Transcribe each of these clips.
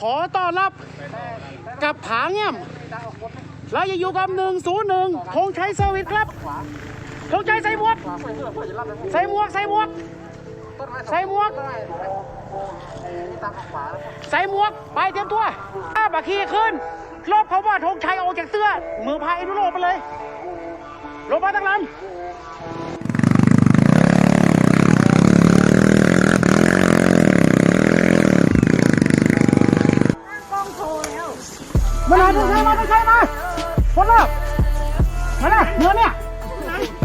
ขอต้อนรับกับผาเงี่ยมเราจะอยู่กับหนึ่งศูนย์หนึ่งธงชัยเซอร์วิสครับธงชัยใส่หมวกใส่หมวกใส่หมวกใส่หมวกใส่หมวกไปเตรียมตัวอ้าบักขี่ขึ้นรอบเขาว่าธงชัยออกจากเสื้อ มือพายเอนุโรไปเลยลงมาตั้งลำ มาหน่อยธงชัยมาธงชัยมาคนละมาเนี่ยเนื้อเนี่ย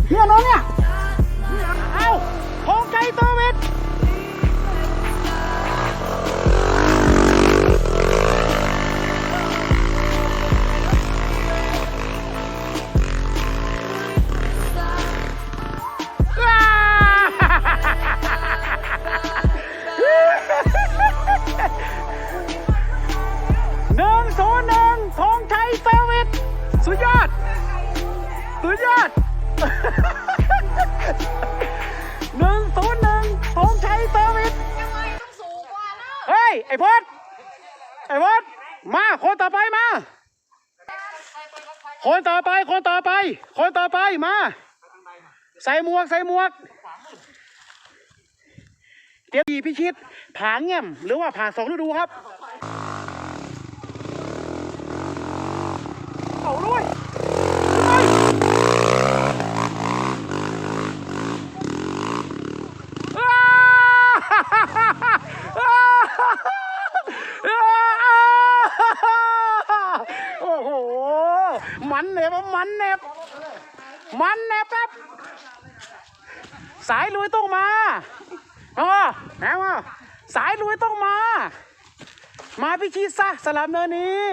เนื้อน้องเนี่ย เอาของชัยเซอร์วิ สุดยอดหนึ่งศูนย์หนึ่งธงชัยเซอร์วิสยังไงต้องสูงกว่านะเฮ้ย ไอ้พอดไอ้พอดมาคนต่อไปมา คนต่อไปคนต่อไป คนต่อไปมา ใส่หมวกใส่หมวกเตรียมดีพิชิต ผาเงี่ยม หรือว่าผาสองฤดูครับ เอาด้วยอ้าวโอ้โห มันเน็บมันเน็บมันเน็บครับสายลุยต้องมาอ๋อแหนมาสายลุยต้องมา มาพิชิตซะสลับเนินนี้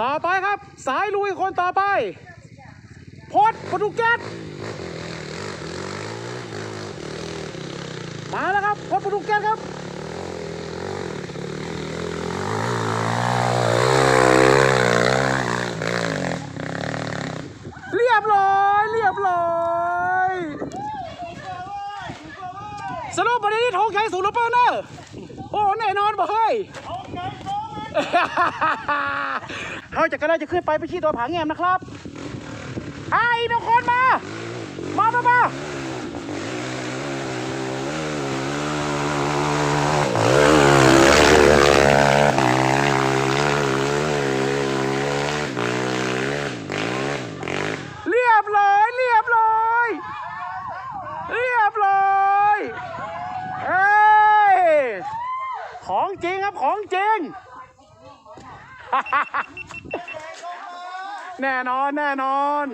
ต่อไปครับ สายลุยคนต่อไปโพสต์โปรตุเกสมาแล้วครับโพสต์โปรตุเกสครับ เรีย บร้อย เรียบร้อยสรุปวันนี้ธงชัยสูงหรือเปล่าเนอะโอ้แน่นอนบ่เฮ้ยเขาจะกำลังจะขึ้นไปไปที่ตัวผาแงมนะครับไอ้ทุกคนมา มามามาเรียบร้อย เรียบร้อย เรียบร้อยเอ้ย ของจริงครับของจริง แน่นอนแน่นอน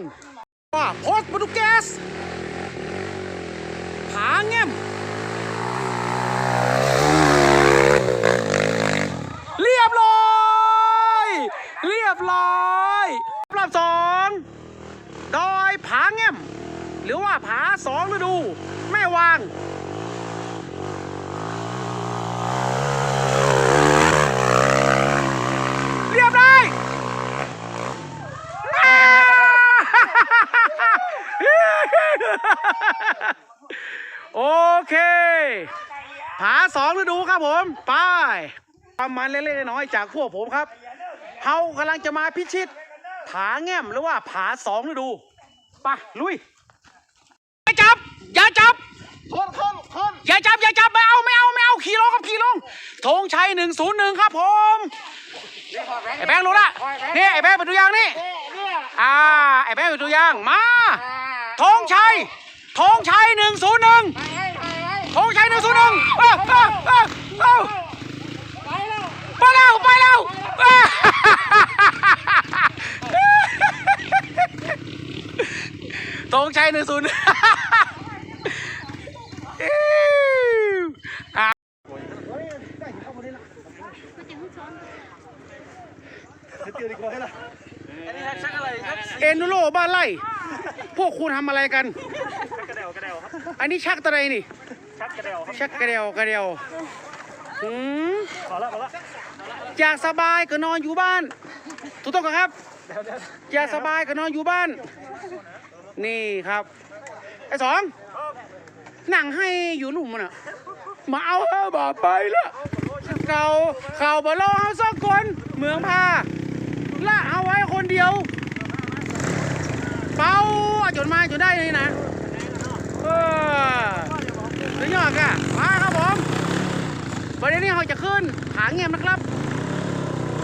ว่าโพสต์โปรตุเกสผาเงี่มเรียบร้อยเรียบร้อยรอบสองดอยผาเงี่มหรือว่าผาสองฤดู แม่วาง เรียบร้อย โอเค ผาสองฤดูครับผม ไป ประมาณเล็กๆน้อยๆจากพวกผมครับเฮากำลังจะมาพิชิต ผาแง่มหรือว่าผาสองฤดูไปลุยอย่าจับ อย่าจับคนคนคนอย่าจับ อย่าจับ ไม่เอาไม่เอาไม่เอาขี่ลงครับขี่ลงธงชัยหนึ่งศูนย์หนึ่งครับผมไอ้แบงค์รู้ละนี่ไอ้แบงค์เป็นตัวอย่างนี่อ่าไอ้แบงค์เป็นตัวอย่างมา ธงชัยธงชัยหนึ่งศูนย์หนึ่งไปให้ไปให้ธงชัยหนึ่งศูนย์หนึ่งเอ้าเอ้าเอ้าเอ้าไปแล้วไปแล้วไปแล้วธงชัยหนึ่งศูนย์เตียวดีกว่าให้ละอันนี้ชักอะไรครับเอ็นดูโรบ้านไร่ พวกคุณทำอะไรกันกระเดวกระเดวครับ อันนี้ชักตะไรนี่ ชักกระเดวครับ ชักกระเดียวกระเดียวหืมพอละพอละอยากสบายก็นอนอยู่บ้าน ถูกต้องครับ เดี๋ยวเดี๋ยวอยากสบายก็นอนอยู่บ้าน นี่ครับ ไอ้สองหนังให้อยู่หลุมมันอะมาเอาเฮาบ่ไปละเขาเขาบ่รอเฮาสองคน เมืองพาละเอาไว้คนเดียว เอาจนมาจนได้เลยนะเออสุดยอดอะมาครับผมวันนี้เราจะขึ้นผาเงียบนะครับ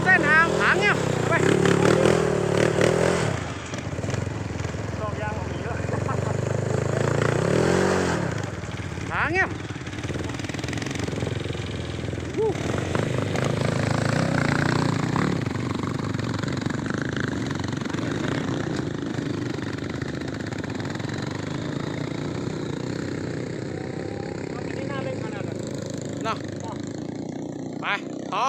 เส้นทางผาเงียบไป สองยางของมีด้วย ผาเงียบวู้ นี่น่า